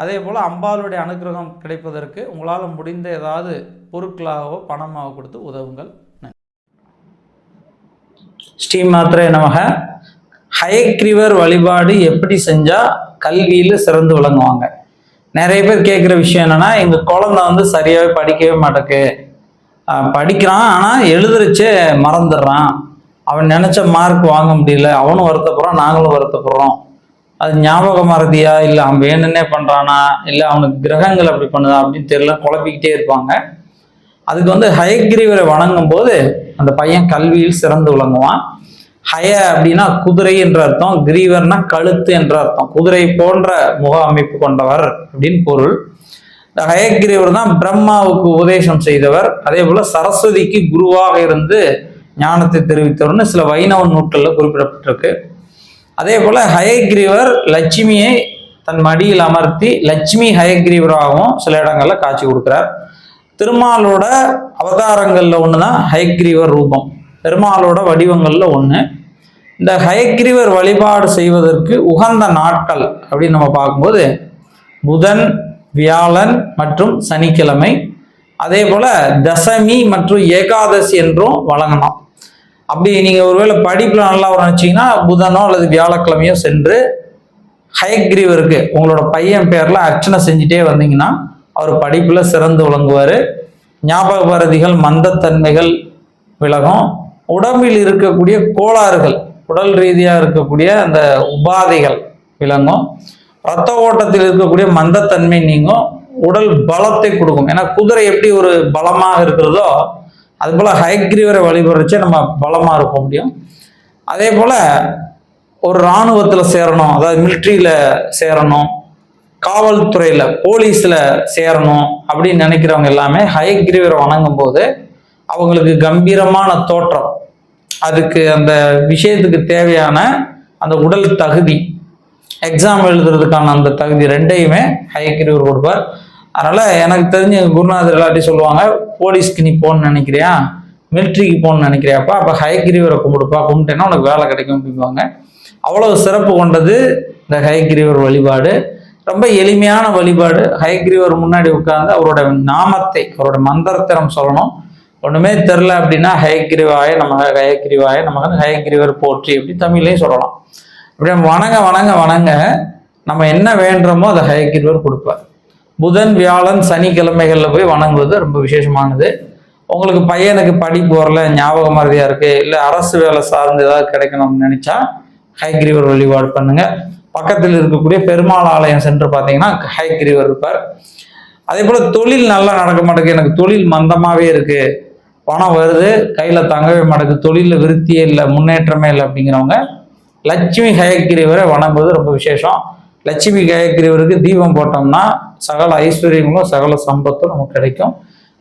அதே போல் அம்பாளுடைய அனுகிரகம் கிடைப்பதற்கு உங்களால் முடிந்த ஏதாவது பொருட்களாகவோ பணமாக கொடுத்து உதவுங்கள். ஸ்ரீ மாத்திரை நமக. ஹயக்ரிவர் வழிபாடு எப்படி செஞ்சால் கல்வியில் சிறந்து விளங்குவாங்க. நிறைய பேர் கேட்குற விஷயம் என்னென்னா எங்கள் குழந்தை வந்து சரியாகவே படிக்கவே மாட்டேக்கு. படிக்கிறான் ஆனால் எழுதுறச்சே மறந்துடுறான். அவன் நினச்ச மார்க் வாங்க முடியல. அவனும் வருத்தப்படுறான் நாங்களும் வருத்தப்படுறோம். அது ஞாபக மறதியா? இல்லை அவன் வேணுன்னே பண்ணுறானா இல்லை அவனுக்கு கிரகங்கள் அப்படி பண்ணுதா அப்படின்னு தெரியல குழப்பிக்கிட்டே இருப்பாங்க. அதுக்கு வந்து ஹயக்ரீவரை வணங்கும் போது அந்த பையன் கல்வியில் சிறந்து விளங்குவான். ஹய அப்படின்னா குதிரை என்ற அர்த்தம் கிரீவர்னா கழுத்து என்ற அர்த்தம். குதிரை போன்ற முக அமைப்பு கொண்டவர் அப்படின்னு பொருள். இந்த ஹயக்ரீவர் தான் பிரம்மாவுக்கு உபதேசம் செய்தவர். அதே போல சரஸ்வதிக்கு குருவாக இருந்து ஞானத்தை தெரிவித்தவர்னு சில வைணவ நூட்களில் குறிப்பிடப்பட்டிருக்கு. அதே போல ஹயக்ரீவர் லட்சுமியை தன் மடியில் அமர்த்தி லட்சுமி ஹயக்ரீவராகவும் சில இடங்கள்ல காட்சி கொடுக்கிறார். திருமாலோட அவதாரங்கள்ல ஒன்று தான் ஹயக்ரீவர் ரூபம். பெருமாளோட வடிவங்கள்ல ஒன்று இந்த ஹயக்ரீவர் வழிபாடு செய்வதற்கு உகந்த நாட்கள் அப்படின்னு நம்ம பார்க்கும்போது புதன் வியாழன் மற்றும் சனிக்கிழமை. அதே போல தசமி மற்றும் ஏகாதசி என்றும் வழங்கணும் அப்படி நீங்க ஒருவேளை படிப்புல நல்லா ஒரு நினைச்சீங்கன்னா புதனோ அல்லது வியாழக்கிழமையோ சென்று ஹயக்ரீவருக்கு உங்களோட பையன் பேர்ல அர்ச்சனை செஞ்சுட்டே வந்தீங்கன்னா அவர் படிப்புல சிறந்து விளங்குவார். ஞாபக பரதிகள் மந்தத்தன்மைகள் விலகும். உடம்பில் இருக்கக்கூடிய கோளாறுகள் உடல் ரீதியாக இருக்கக்கூடிய அந்த உபாதைகள் விளங்கும். ரத்த ஓட்டத்தில் இருக்கக்கூடிய மந்தத்தன்மை நீங்கும். உடல் பலத்தை கொடுக்கும். ஏன்னா குதிரை எப்படி ஒரு பலமாக இருக்கிறதோ அது போல ஹைக்ரீவரை வழிபடுறச்சே நம்ம பலமாக இருக்க முடியும். அதே போல் ஒரு இராணுவத்தில் சேரணும் அதாவது மிலிட்ரியில் சேரணும் காவல்துறையில் போலீஸில் சேரணும் அப்படின்னு நினைக்கிறவங்க எல்லாமே ஹயக்ரீவரை வணங்கும் போது அவங்களுக்கு கம்பீரமான தோற்றம். அதுக்கு அந்த விஷயத்துக்கு தேவையான அந்த உடல் தகுதி எக்ஸாம் எழுதுறதுக்கான அந்த தகுதி ரெண்டையுமே ஹயக்ரீவர் கொடுப்பார். அதனால எனக்கு தெரிஞ்ச குருநாதர் எல்லாத்தையும் சொல்லுவாங்க போலீஸ்க்கு நீ போகணும்னு நினைக்கிறியா? மிலிட்ரிக்கு போகணும்னு நினைக்கிறியாப்பா? அப்போ ஹயக்கிரிவரை கும்பிடுப்பா கும்பிட்டேன்னா உனக்கு வேலை கிடைக்கும் அப்படிம்பாங்க. அவ்வளவு சிறப்பு கொண்டது இந்த ஹயக்கிரிவர் வழிபாடு. ரொம்ப எளிமையான வழிபாடு. ஹயக்கிரிவர் முன்னாடி உட்கார்ந்து அவரோட நாமத்தை அவரோட மந்திரத்திறம் சொல்லணும். ஒன்றுமே தெரில அப்படின்னா ஹயக்கிரிவாய நம்ம ஹயக்கிரிவாய நமக ஹயக்கிரிவர் போற்றி அப்படி தமிழ்லையும் சொல்லலாம். இப்படி நம்ம வணங்க வணங்க வணங்க நம்ம என்ன வேண்டுறோமோ அதை ஹயக்கிரிவர் கொடுப்பார். புதன் வியாழன் சனிக்கிழமைகளில் போய் வணங்குவது ரொம்ப விசேஷமானது. உங்களுக்கு பையனுக்கு படிப்பு வரல ஞாபக மறதியா இருக்கு இல்லை அரசு வேலை சார்ந்து ஏதாவது கிடைக்கணும்னு நினைச்சா ஹைகிரிவர் வழிபாடு பண்ணுங்க. பக்கத்தில் இருக்கக்கூடிய பெருமாள் ஆலயம் சென்று பார்த்தீங்கன்னா ஹைகிரிவர் இருப்பார். அதே போல் தொழில் நல்லா நடக்க மாட்டேங்குது. எனக்கு தொழில் மந்தமாகவே இருக்கு. பணம் வருது கையில் தங்கவே மாட்டேங்குது. தொழிலில் விருத்தியே இல்லை முன்னேற்றமே இல்லை அப்படிங்கிறவங்க லட்சுமி ஹயக்கிரிவரை வணங்குவது ரொம்ப விசேஷம். லட்சுமி ஹயக்கிரிவருக்கு தீபம் போட்டோம்னா சகல ஐஸ்வர்யங்களும் சகல சம்பத்தும் நமக்கு கிடைக்கும்.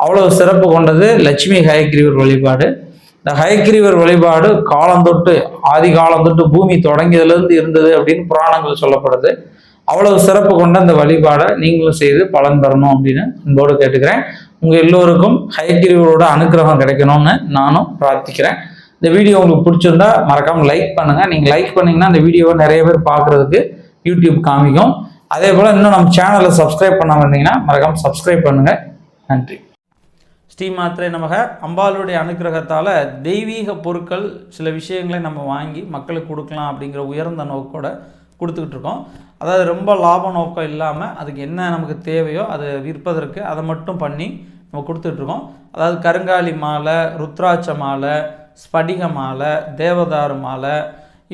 அவ்வளவு சிறப்பு கொண்டது லட்சுமி ஹயக்கிரிவர் வழிபாடு. இந்த ஹயக்கிரிவர் வழிபாடு காலந்தொட்டு ஆதி காலந்தொட்டு பூமி தொடங்கியதுலேருந்து இருந்தது அப்படின்னு புராணங்கள் சொல்லப்படுது. அவ்வளவு சிறப்பு கொண்ட அந்த வழிபாடை நீங்களும் செய்து பலன் பெறணும் அப்படின்னு அன்போடு கேட்டுக்கிறேன். உங்கள் எல்லோருக்கும் ஹயக்கிரிவரோட அனுக்கிரகம் கிடைக்கணும்னு நானும் பிரார்த்திக்கிறேன். இந்த வீடியோ உங்களுக்கு பிடிச்சிருந்தா மறக்காமல் லைக் பண்ணுங்கள் நீங்கள் லைக் பண்ணிங்கன்னா இந்த வீடியோவை நிறைய பேர் பார்க்குறதுக்கு யூடியூப் காமிக்கும். அதே போல் இன்னும் நம்ம சேனலை சப்ஸ்கிரைப் பண்ணாமல் இருந்தீங்கன்னா மறக்காம சப்ஸ்கிரைப் பண்ணுங்க. நன்றி. ஸ்ரீ மாத்திரை நமக. அம்பாளுடைய அனுக்கிரகத்தால் தெய்வீக பொருட்கள் சில விஷயங்களை நம்ம வாங்கி மக்களுக்கு கொடுக்கலாம் அப்படிங்கிற உயர்ந்த நோக்கோட கொடுத்துக்கிட்டு இருக்கோம். அதாவது ரொம்ப லாப நோக்கம் இல்லாமல் அதுக்கு என்ன நமக்கு தேவையோ அதை விற்பதற்கு அதை மட்டும் பண்ணி நம்ம கொடுத்துட்ருக்கோம் அதாவது கருங்காலி மாலை ருத்ராட்ச மாலை ஸ்படிக மாலை தேவதாரு மாலை